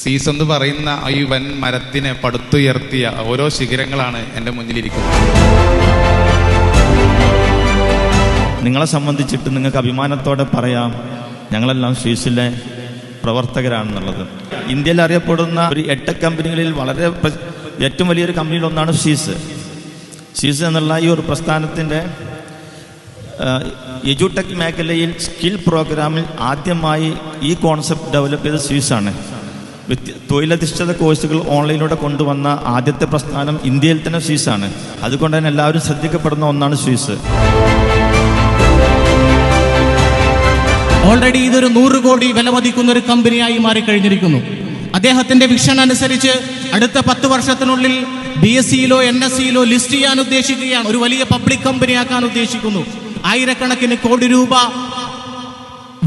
സീസ് എന്ന് പറയുന്ന ഈ വൻ മരത്തിനെ പടുത്തുയർത്തിയ ഓരോ ശിഖരങ്ങളാണ് എന്റെ മുന്നിലിരിക്കുന്നത്. നിങ്ങളെ സംബന്ധിച്ചിട്ട് നിങ്ങൾക്ക് അഭിമാനത്തോടെ പറയാം ഞങ്ങളെല്ലാം സ്വീസിലെ പ്രവർത്തകരാണെന്നുള്ളത്. ഇന്ത്യയിൽ അറിയപ്പെടുന്ന ഒരു എട്ട് കമ്പനികളിൽ വളരെ ഏറ്റവും വലിയൊരു കമ്പനിയിൽ ഒന്നാണ് സ്വീസ് എന്നുള്ള ഈ ഒരു പ്രസ്ഥാനത്തിന്റെ എജുടെക് മേഖലയിൽ സ്കിൽ പ്രോഗ്രാമിൽ ആദ്യമായി ഈ കോൺസെപ്റ്റ് ഡെവലപ്പ് ചെയ്ത സ്വീസാണ് തൊഴിലധിഷ്ഠിത കോഴ്സുകൾ ഓൺലൈനിലൂടെ കൊണ്ടുവന്ന ആദ്യത്തെ പ്രസ്ഥാനം ഇന്ത്യയിൽ തന്നെ സ്വീസാണ് അതുകൊണ്ട് തന്നെ എല്ലാവരും ശ്രദ്ധിക്കപ്പെടുന്ന ഒന്നാണ് സ്വീസ്. ഓൾറെഡി ഇതൊരു നൂറ് കോടി വില മതിക്കുന്ന ഒരു കമ്പനിയായി മാറിക്കഴിഞ്ഞിരിക്കുന്നു. അദ്ദേഹത്തിന്റെ വിഷൻ അനുസരിച്ച് അടുത്ത പത്ത് വർഷത്തിനുള്ളിൽ ബി എസ് സിയിലോ എൻ എസ് സിയിലോ ലിസ്റ്റ് ചെയ്യാൻ ഉദ്ദേശിക്കുകയാണ്. ഒരു വലിയ പബ്ലിക് കമ്പനിയാക്കാൻ ഉദ്ദേശിക്കുന്നു. ആയിരക്കണക്കിന് കോടി രൂപ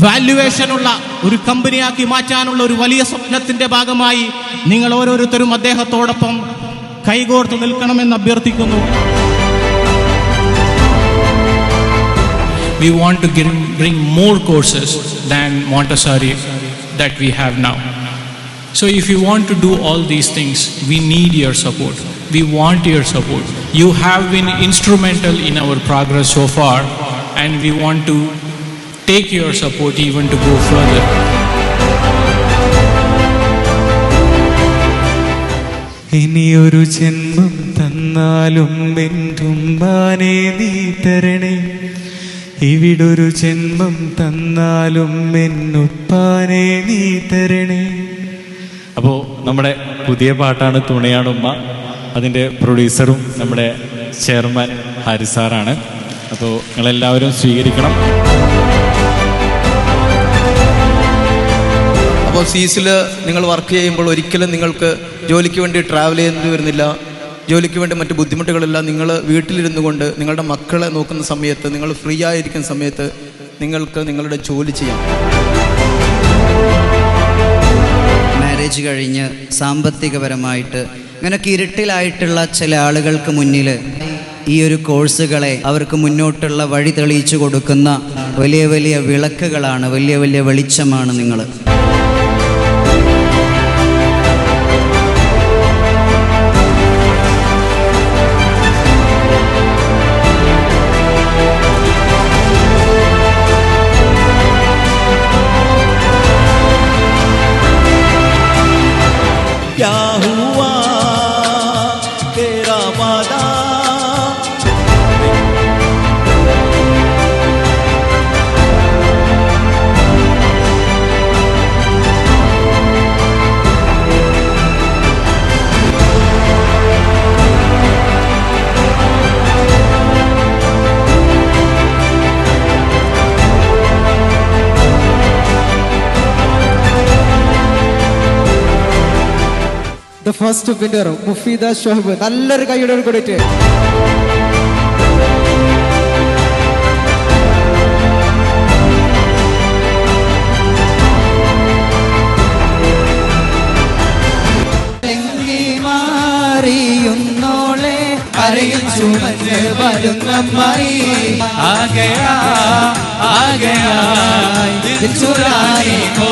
വാല്യുവേഷനുള്ള ഒരു കമ്പനിയാക്കി മാറ്റാനുള്ള ഒരു വലിയ സ്വപ്നത്തിന്റെ ഭാഗമായി നിങ്ങൾ ഓരോരുത്തരും അദ്ദേഹത്തോടൊപ്പം കൈകോർത്ത് നിൽക്കണമെന്ന് അഭ്യർത്ഥിക്കുന്നു we want to get, bring more courses than Montessori that we have now. So if you want to do all these things, we need your support. We want your support. You have been instrumental in our progress so far, and we want to take your support even to go further. ഇനിയൊരു ജന്മം തന്നാലും എന്തുമ്പാനെ നീ തരണേ. ഇവിടൊരു ജന്മം തന്നാലും എന്നുപ്പാനെ നീ തരണേ. അപ്പോൾ നമ്മുടെ പുതിയ പാട്ടാണ് തുണയാണുമ്മ. അതിന്റെ പ്രൊഡ്യൂസറും നമ്മുടെ ചെയർമാൻ ഹാരിസാറാണ്. അപ്പോൾ നിങ്ങളെല്ലാവരും സ്വീകരിക്കണം. അപ്പോൾ സീസിൽ നിങ്ങൾ വർക്ക് ചെയ്യുമ്പോൾ ഒരിക്കലും നിങ്ങൾക്ക് ജോലിക്ക് വേണ്ടി ട്രാവൽ ചെയ്യേണ്ടി വരുന്നില്ല. ജോലിക്ക് വേണ്ടി മറ്റ് ബുദ്ധിമുട്ടുകളില്ല നിങ്ങൾ വീട്ടിലിരുന്നു കൊണ്ട് നിങ്ങളുടെ മക്കളെ നോക്കുന്ന സമയത്ത് നിങ്ങൾ ഫ്രീ ആയിരിക്കുന്ന സമയത്ത് നിങ്ങൾക്ക് നിങ്ങളുടെ ജോലി ചെയ്യാം. മാരേജ് കഴിഞ്ഞ് സാമ്പത്തികപരമായിട്ട് ഇങ്ങനൊക്കെ ഇരുട്ടിലായിട്ടുള്ള ചില ആളുകൾക്ക് മുന്നിൽ ഈ ഒരു കോഴ്സുകളെ അവർക്ക് മുന്നോട്ടുള്ള വഴി തെളിയിച്ചു കൊടുക്കുന്ന വലിയ വലിയ വിളക്കുകളാണ് വലിയ വലിയ വെളിച്ചമാണ് നിങ്ങൾ. ദ ഫസ്റ്റ് പിന്നെ മുഫീദ ഷോഹബ് നല്ലൊരു കൈയുടെ കൂടിയിട്ട് റിയുന്നോളെ അറിയും ചുമന്ന് വരുന്നമ്മായി ആകയാ ആകയാ ചുറായി പോ